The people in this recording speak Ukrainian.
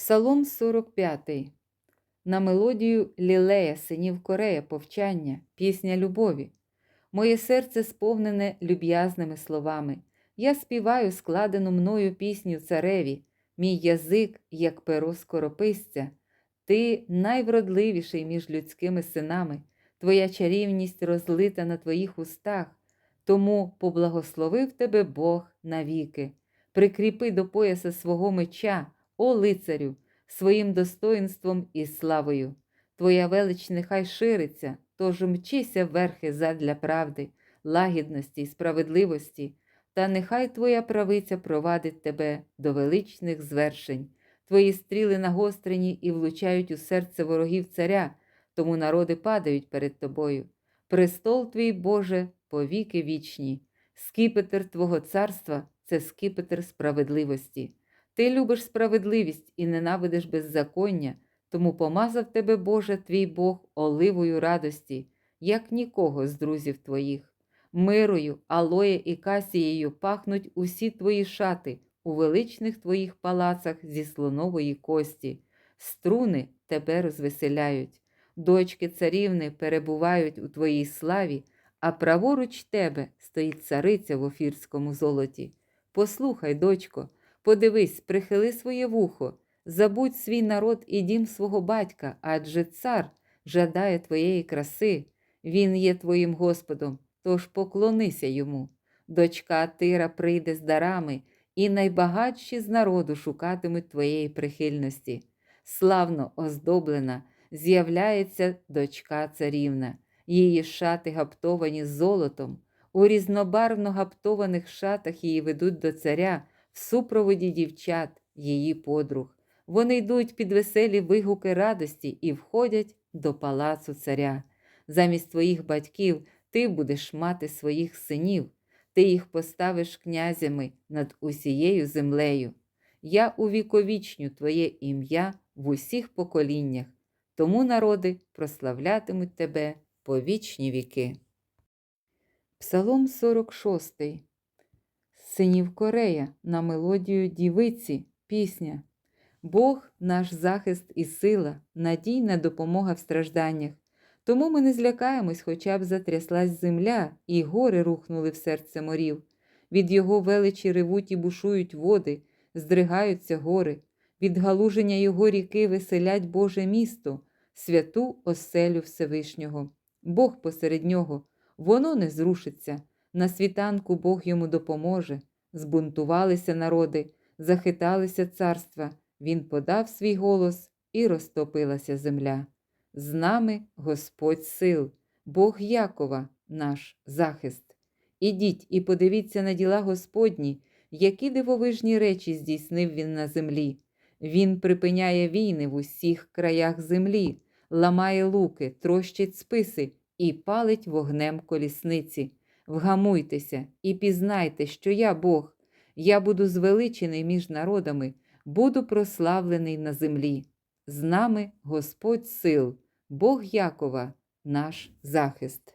Псалом 45. На мелодію лілея синів Корея повчання, пісня любові. Моє серце сповнене люб'язними словами. Я співаю складену мною пісню цареві, мій язик, як перо скорописця. Ти найвродливіший між людськими синами, твоя чарівність розлита на твоїх устах, тому поблагословив тебе Бог навіки. Прикріпи до пояса свого меча, о лицарю, своїм достоїнством і славою. Твоя велич нехай шириться, тож мчися верхи задля правди, лагідності й справедливості, та нехай твоя правиця провадить тебе до величних звершень. Твої стріли нагострені і влучають у серце ворогів царя, тому народи падають перед тобою. Престол твій, Боже, повіки вічні, скіпетр Твого царства це скіпетр справедливості. Ти любиш справедливість і ненавидиш беззаконня, тому помазав тебе, Боже, твій Бог, оливою радості, як нікого з друзів твоїх. Мирою, алоє і касією пахнуть усі твої шати у величних твоїх палацах зі слонової кості. Струни тебе розвеселяють, дочки царівни перебувають у твоїй славі, а праворуч тебе стоїть цариця в офірському золоті. Послухай, дочко, подивись, прихили своє вухо, забудь свій народ і дім свого батька, адже цар жадає твоєї краси, він є твоїм Господом, тож поклонися йому. Дочка Тира прийде з дарами, і найбагатші з народу шукатимуть твоєї прихильності. Славно оздоблена, з'являється дочка царівна, її шати гаптовані золотом. У різнобарвно гаптованих шатах її ведуть до царя в супроводі дівчат, її подруг. Вони йдуть під веселі вигуки радості і входять до палацу царя. Замість твоїх батьків ти будеш мати своїх синів, ти їх поставиш князями над усією землею. Я увіковічню твоє ім'я в усіх поколіннях, тому народи прославлятимуть тебе по вічні віки. Псалом 46. Синів Корея на мелодію дівиці, пісня. Бог наш захист і сила, надійна допомога в стражданнях. Тому ми не злякаємось, хоча б затряслась земля, і гори рухнули в серце морів. Від його величі ревуть і бушують води, здригаються гори, від галуження його ріки веселять Боже місто, святу оселю Всевишнього. Бог посеред нього, воно не зрушиться. На світанку Бог йому допоможе. Збунтувалися народи, захиталися царства. Він подав свій голос і розтопилася земля. З нами Господь сил, Бог Якова, наш захист. Ідіть і подивіться на діла Господні, які дивовижні речі здійснив він на землі. Він припиняє війни в усіх краях землі, ламає луки, трощить списи і палить вогнем колісниці. Вгамуйтеся і пізнайте, що я Бог, я буду звеличений між народами, буду прославлений на землі. З нами Господь сил, Бог Якова, наш захист.